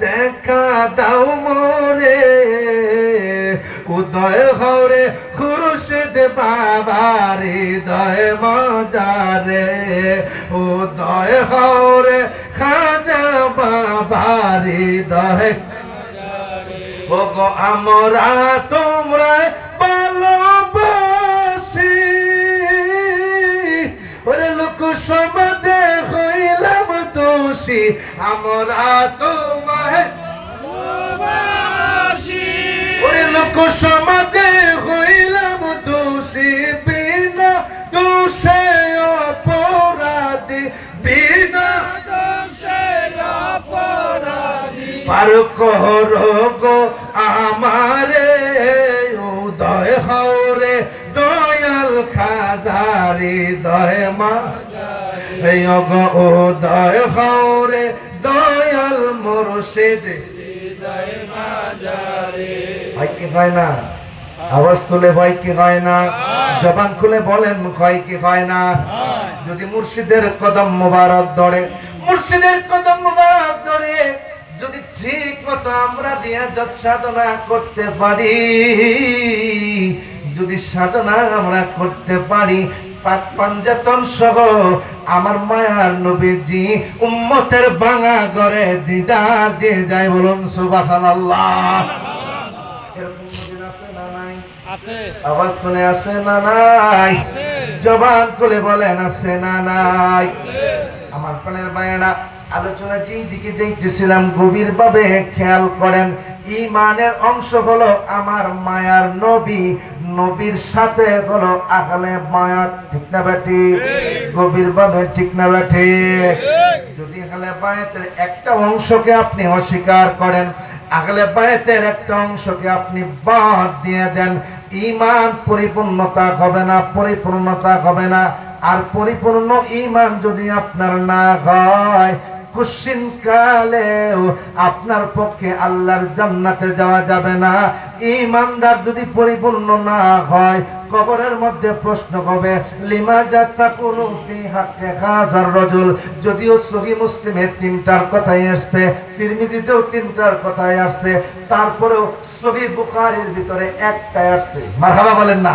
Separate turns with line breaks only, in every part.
দেখা দাও মোরে। উদয় হরে খুরশেদ বাবার হৃদয় মজারে। উদয় হরে খাজা বাবার হৃদয়। ওগো আমরা তোমরা ভালোবাসি। ওরে লোক সমাজে হইলাম দোষী। আমরা তোমায় লোক সমাজে হইলাম দোষী বিনা, দোষে অপরাধী বিনা। পার করো গো আমারে, উদয় হরে দয়াল খাজারি, দয় মা। এই গো উদয় হরে দয়াল মুর্শিদ। কি হয় না? আওয়াজ তুলে ভাই কি হয় না? জবান খুলে বলেন হয় কি হয় না? যদি মুর্শিদের কদম মোবারক ধরে মুর্শিদের কদম মোবারক ধরে যদি ঠিক মতো আমরা রিয়াজত সাধনা করতে পারি যদি সাধনা আমরা করতে পারি পাক পাঞ্জাতন সহ আমার মায়ার নবীজি উম্মতের বাঙা ঘরে দিদার দিয়ে যায় বলুন সুবহানাল্লাহ। এরকম নবীর আছে না নাই
আছে
আওয়াজ শুনে আসে না নাই জবান খুলে বলেন না নাই আমার প্রাণের মায়েরা আলোচনা যেই দিকে যাইতেছিলাম গভীর ভাবে খেয়াল করেন ইমানের অংশ হলো আমার মায়ার নবী নবীর সাথে হলো আহলে মায়া ঠিক না বেটি গভীর ভাবে ঠিক না আহলে বায়াতের একটা অংশকে আপনি অস্বীকার করেন আগলে বায়াতের একটা অংশকে আপনি বাদ দিয়ে দেন। ইমান পরিপূর্ণতা হবে না, পরিপূর্ণতা হবে না। আর পরিপূর্ণ ইমান যদি আপনার না হয় কুশ্চিন কালেও আপনার পক্ষে আল্লাহর জান্নাতে যাওয়া যাবে না। ইমানদার যদি পরিপূর্ণ না হয়, কবরের মধ্যে প্রশ্ন হবে লিমা যাত্রা কোনো হাজার রজুল? যদিও সহি মুসলিমের তিনটার কথাই আসছে, তিরমিজিতেও তিনটার কথাই আসছে, তারপরেও সহি বুখারির ভিতরে একটাই আসছে। মারহাবা বলেন না।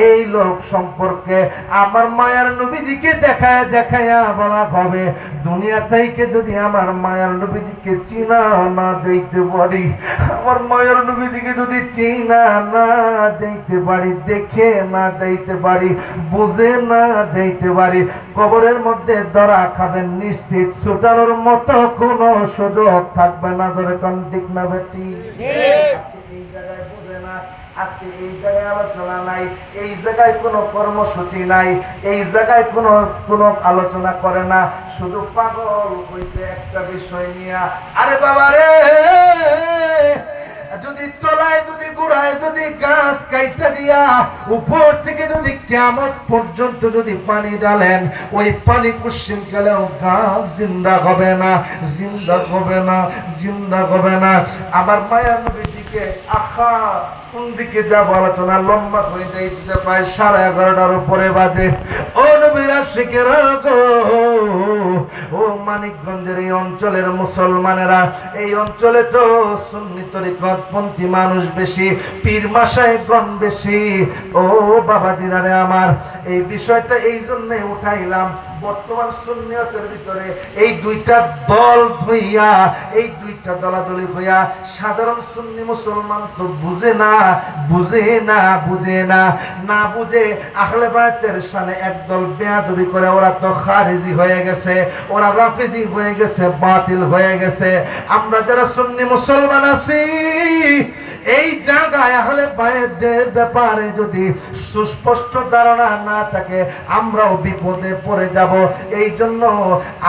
এই লোক সম্পর্কে আমার মায়ার নবীজিকে দেখায় দেখায়া বলা হবে। দুনিয়া থেকে যদি আমার মায়ার নবীজিকে চিনা না যাইতে পারি আমার মায়ার নবীজিকে যদি চিনা না যাইতে পারি দেখে না যাইতে পারি বুঝে না যাইতে পারি কবরের মধ্যে ধরা খাবেন নিশ্চিত ছুটানোর মতো কোনো সুযোগ থাকবে না ধরে কোন দিক না বেটি? এই জায়গায় বুঝে না আজকে এই জায়গায় আলোচনা নাই এই জায়গায় কোনো কর্মসূচি নাই, এই জায়গায় কোনো কোনো আলোচনা করে না। শুধু পাগল হইছে একটা বিষয় নিয়ে। আরে বাবা রে! যদি তলায় যদি গোড়ায় যদি গাছ কাইটা দিয়া, উপর থেকে যদি কেমন পর্যন্ত যদি পানি ডালেন ওই পানি কুশ্চিন গেলেও গাছ জিন্দা হবে না, জিন্দা হবে না, জিন্দা হবে না। আমার মায়ের নবীজিকে আখা, কোন দিকে যাব আলোচনা লম্বা সাড়ে এগারোটার উপরে বাজে। ও গো, ও মানিকগঞ্জের এই অঞ্চলের মুসলমানেরা, এই অঞ্চলে তো সুন্নি তরিকতপন্থী মানুষ বেশি, পীর মাসায় গণ বেশি। ও বাবাজিরারে আমার, এই বিষয়টা এই জন্যে উঠাইলাম। বর্তমান সুন্নিয়তের ভিতরে এই দুইটা দল ধইয়া, এই দুইটা দলাদলি হইয়া সাধারণ সুন্নি মুসলমান তো বুঝে না বুঝে না বুঝে না। না বুঝে আহলে বায়াতের সামনে একদল বেয়াদবি করে, ওরা তো খারিজি হয়ে গেছে, ওরা রাফিজি হয়ে গেছে, বাতিল হয়ে গেছে। আমরা যারা সুন্নি মুসলমান আছি, এই জায়গায় আহলে বায়াতের ব্যাপারে যদি সুস্পষ্ট ধারণা না থাকে, আমরাও বিপদে পড়ে যাব। এই জন্য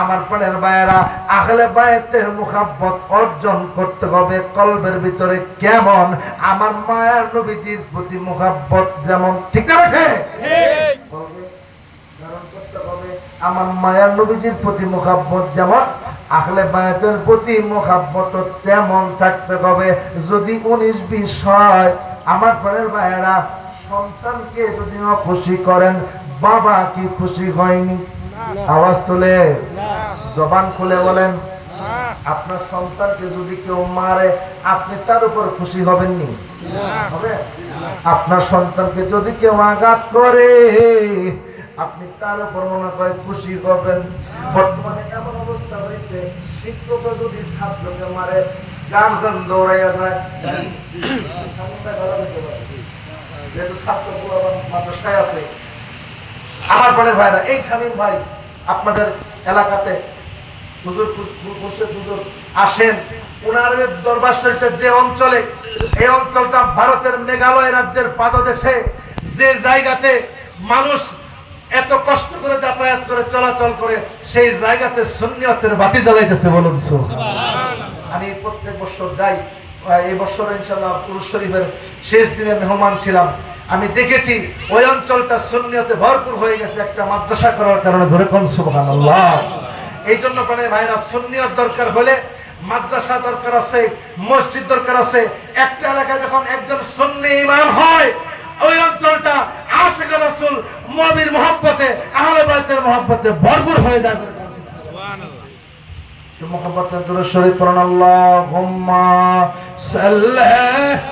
আমার প্রাণের বায়েরা আহলে বায়াতের মুখাব্বত অর্জন করতে হবে কলবের ভিতরে কেমন? আমার মায়ার নবীজির প্রতি মুখাব্বত যেমন ঠিক আছে ধারণ করতে হবে। আমার মায়ার নবীজির প্রতি মুখাব্বত যেমন আহলে বায়াতের প্রতি মোহাব্বত তেমন থাকতে হবে। যদি উনিশ বিশ হয় আমার পরের ভাইয়েরা সন্তানকে যদি খুশি করেন বাবা কি খুশি হয়নি? আওয়াজ তুলে জবান খুলে বলেন, আপনার সন্তানকে যদি কেউ মারে, আপনি তার উপর খুশি হবেননি? হবে? আপনার সন্তানকে যদি কেউ আঘাত করে, আপনি তার উপর মনে করে খুশি হবেন। বর্তমানে এমন অবস্থা হয়েছে, শিক্ষক যদি ছাত্রকে মারে, গার্জেন দৌড়াইয়া যায়। যেহেতু ছাত্র আছে আমার বোনের ভাইরা, এই স্বামীর ভাই, আপনাদের এলাকাতে আসেন। ওনার দরবার শরীফের যে অঞ্চলে, এই অঞ্চলটা ভারতের মেঘালয় রাজ্যের পাদদেশে, যে জায়গাতে মানুষ এত কষ্ট করে যাতায়াত করে, চলাচল করে, সেই জায়গাতে সুন্নিয়তের বাতি জ্বালাইতেছে বলুন আমি প্রত্যেক বছর যাই এই বছর ইনশাল্লাহ পুরুষ শরীফের শেষ দিনে মেহমান ছিলাম। আমি দেখেছি ওই অঞ্চলটা শূন্যতে ভরপুর হয়ে গেছে একটা মাদ্রাসা করার কারণে ধরে কোন এই জন্য প্রাণে ভাইরা শূন্যত দরকার হলে মাদ্রাসা দরকার আছে, মসজিদ দরকার আছে। একটা এলাকায় যখন একজন সন্নি ইমাম হয়, ওই অঞ্চলটা আশেক রাসুল মবির মহব্বতে, আহলে বাইতের মহব্বতে ভরপুর হয়ে যাবে মহব্বতের দূরে শরীফ আল্লাহ হুম্মা সাল্লাহ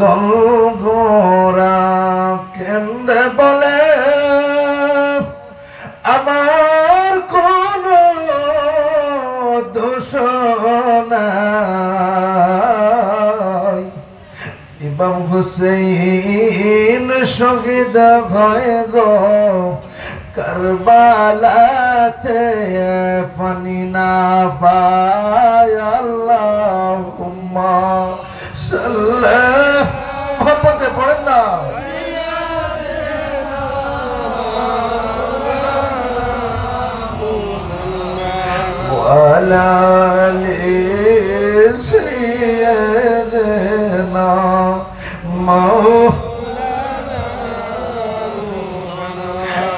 দল গোরা কেন্দ্রে বলে, আমার কোন দোষ ইমাম হুসেইন শহীদ হয়ে গো কারবালাতে, পানি না পায় সাল্লাহ মোহাম্মদে পড়েন না।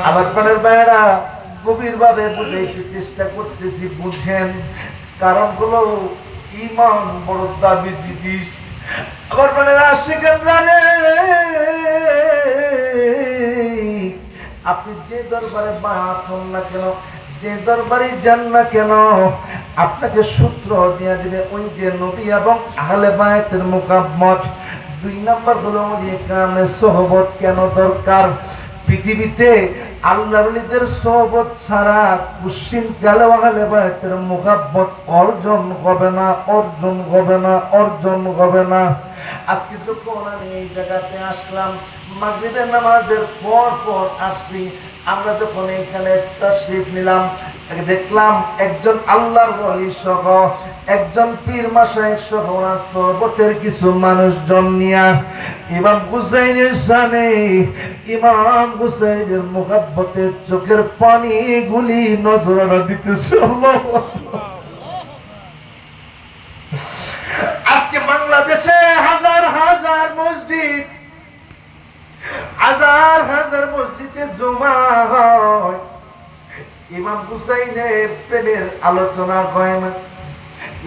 আমার প্রাণের মায়েরা গভীরভাবে বুঝাইতে চেষ্টা করতেছি, বুঝেন। কারণগুলো ইমান বড় দাবি জিনিস আমার আশিকের প্রাণে আপনি যে দরবারে মাথন না কেন, যে দরবারে যান না কেন, আপনাকে সূত্র দিয়ে দিবে ওই যে নবী এবং আহলে মায়ের মোকাম্মত দুই নম্বর হলো কামে সহবত কেন দরকার? পৃথিবীতে আল্লাহলিদের সহবত ছাড়া পশ্চিম কালে মোকাবত অর্জন হবে না, অর্জন হবে না, অর্জন হবে না। আজকে যখন আমি এই জায়গাতে আসলাম, মাগরিবের নামাজের পর পর আসছি। আমরা যখন এখানে তাশরিফ নিলাম দেখলাম একজন আল্লাহর ওলি সহ, একজন পীর মাসায়েক সহ, ওনার সহবতের কিছু মানুষজন নিয়া ইমাম হুসাইনের সানে ইমাম হুসাইনের মুখাব্বতের চোখের পানি গুলি নজরানা দিতেছে। আজকে বাংলাদেশে হাজার হাজার মসজিদ, হাজার হাজার মসজিদে জমা হয়। ইমাম হুসাইনের প্রেমের আলোচনা হয় না।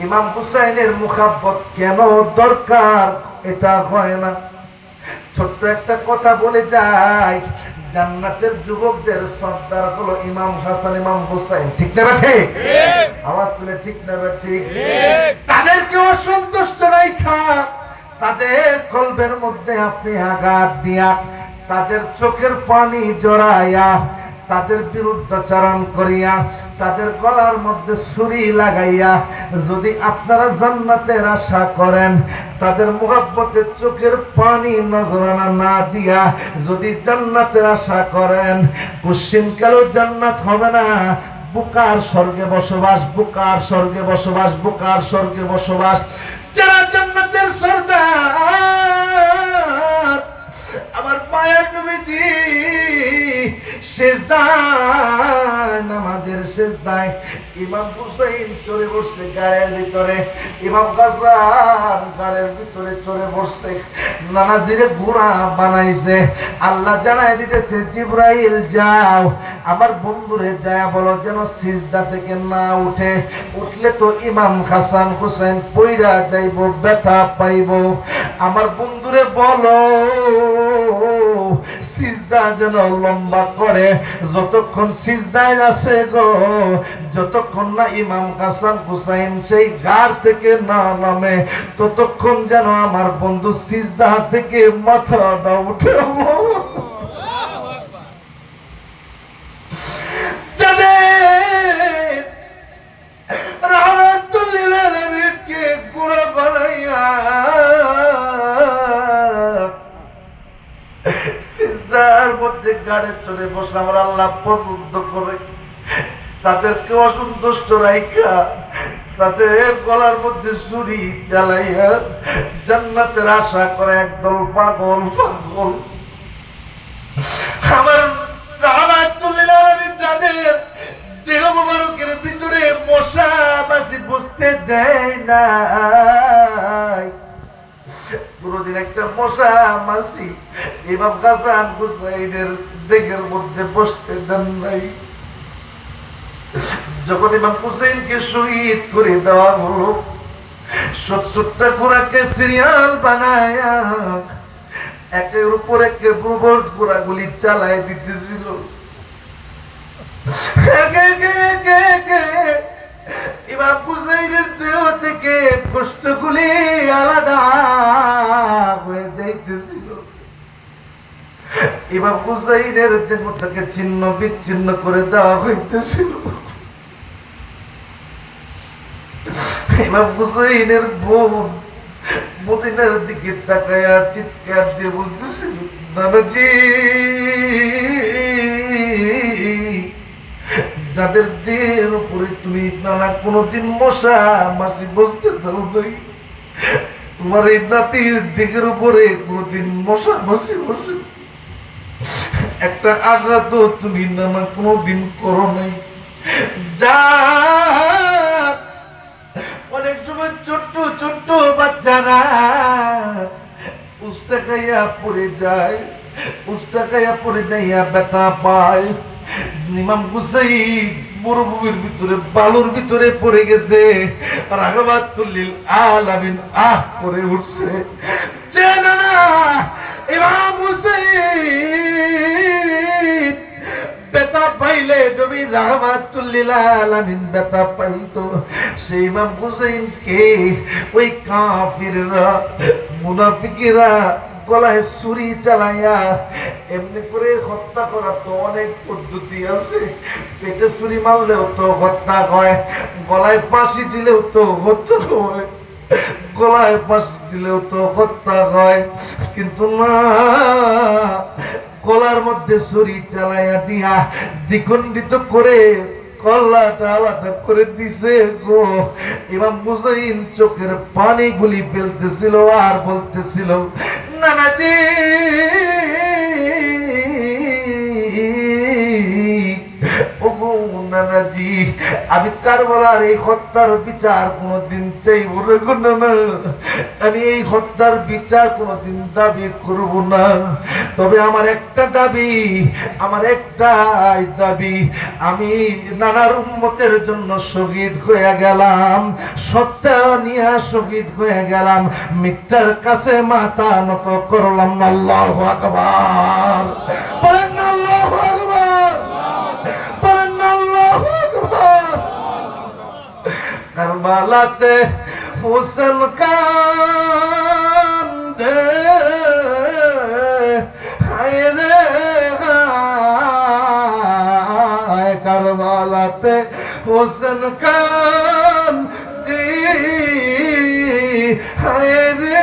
ইমাম হুসাইনের মুখাব্বত কেন দরকার এটা হয় না। ছোট্ট একটা কথা বলে যাই জান্নাতের যুবকদের সর্দার হলো ইমাম হাসান ইমাম হুসাইন। ঠিক না ঠিক? আওয়াজ তুলে ঠিক না ঠিক। তাদেরকে অসন্তুষ্ট রাইখা তাদের কলবের মধ্যে আপনি আঘাত দিয়া তাদের চোখের পানি জড়াইয়া, তাদের বিরুদ্ধাচরণ করিয়া, তাদের গলার মধ্যে ছুরি লাগাইয়া, যদি আপনারা জান্নাতের আশা করেন, তাদের মোহাব্বতের চোখের পানি নজরানা না দিয়া যদি জান্নাতের আশা করেন কুশ্চিনকালেও জান্নাত হবে না। বুকার স্বর্গে বসবাস, বুকার স্বর্গে বসবাস, বুকার স্বর্গে বসবাস। যারা জান্নাতের সর্দার শেষদায় নামাজের শেষদায় ইমাম হুসাইন চড়ে বসছে গায়ের ভিতরে, ইমাম গাজান গায়ের ভিতরে চড়ে বসছে। নানাজিরে ঘোড়া বানাইছে। আল্লাহ জানাই দিতেছে, জিব্রাইল, যাও। আমার বন্ধুরে যায় বলো যেন সিজদা থেকে না উঠে। উঠলে তো ইমাম হাসান হুসেন পইরা যাইব, ব্যথা পাইব। আমার বন্ধুরে বলো, সিজদা যেন লম্বা করে। যতক্ষণ সিজদায় আছে গো, যতক্ষণ না ইমাম হাসান হুসাইন সেই গার থেকে না নামে, ততক্ষণ যেন আমার বন্ধু সিজদা থেকে উঠে আলামিনকে গুঁড়া বানাইয়া সিজদার গাড়ে চড়ে বসে আমার আল্লাহ পছন্দ তাদেরকে অসন্তুষ্ট রাইখা তাদের গলার মধ্যে চুরি চালাইয়া জান্নাতের আশা করে একদল পাগল পাগল। আমার দেহ মোবারকের ভিতরে মশা মাসি বসতে দেয় না কোনদিন একটা মশা মাসি ইমাম দেহের মধ্যে বসতে দেন নাই। যখন ইমাম হুসাইনকে শহীদ করে দেওয়া হলো। সত্তরটা ঘোড়াকে সিরিয়াল বানায়া, একের উপর একে প্রবল ঘোড়াগুলি চালায় দিতেছিল। ইমাম দেহ থেকে কষ্টগুলি আলাদা হয়ে যাইতেছিল। ইমাম ছিন্ন বিচ্ছিন্ন করে দেওয়া হইতেছিল। ইমাম হুসাইনের বোন মদিনার দিকে তাকায়া চিৎকার দিয়ে নানাজি যাদের দেহের উপরে তুমি নানা কোনোদিন মশা, মাটি বসতে দাও নাই। তোমার এই নাতির দিকের উপরে কোনোদিন মশা বসে বসে একটা আঘাত তুমি নানা কোনোদিন করো নাই। যা অনেক সময় ছোট্ট ছোট্ট বাচ্চারা উস্তা খাইয়া পড়ে যায় উস্তা খাইয়া পড়ে যাইয়া ব্যথা পায়। ইমাম হুসাইন মরুভূমির ভিতরে, বালুর ভিতরে পড়ে গেছে। রাঘবাত তুল্লিল আলামিন আহ করে উঠছে। যে না না, ইমাম হুসাইন বেতা পাইলে নবী রাহমাতুল্লিল আলামিন বেতা পাইতো। সেই ইমাম হুসাইন কে ওই কাফিররা, মুনাফিকেরা গলায় ছুরি চালাইয়া এমনি করে হত্যা করার তো অনেক পদ্ধতি আছে। পেটে ছুরি মারলেও তো হত্যা হয়, গলায় ফাঁসি দিলেও তো হত্যা হয়, গলায় ফাঁসি দিলেও তো হত্যা হয়। কিন্তু না গলার মধ্যে ছুরি চালাইয়া দিয়া দ্বিখণ্ডিত করে কল্লাটা আলাদা করে দিছে গো। ইমাম মুজাইন চোখের পানিগুলি ফেলতেছিল আর বলতেছিল, নানাজি নানাজি, আমি কারবালার এই হত্যার বিচার কোনোদিন চাইব না গো নানা। আমি এই হত্যার বিচার কোনোদিন দাবি করব না। তবে আমার একটা দাবি, আমার একটাই দাবি, আমি নানার উম্মতের জন্য শহীদ হয়ে গেলাম সত্য নিয়ে শহীদ হয়ে গেলাম। মিথ্যার কাছে মাথা নত করলাম না, আল্লাহু আকবার বলেন না আল্লাহু আকবার বলেন না আল্লাহু আকবার কারবালাতে হোসেন কান্দে। হায় রে কারবালাতে হোসেন কান দি হায় রে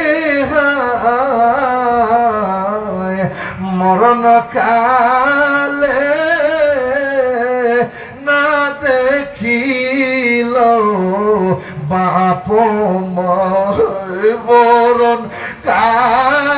মরণ কালে বাপ বরণ কালে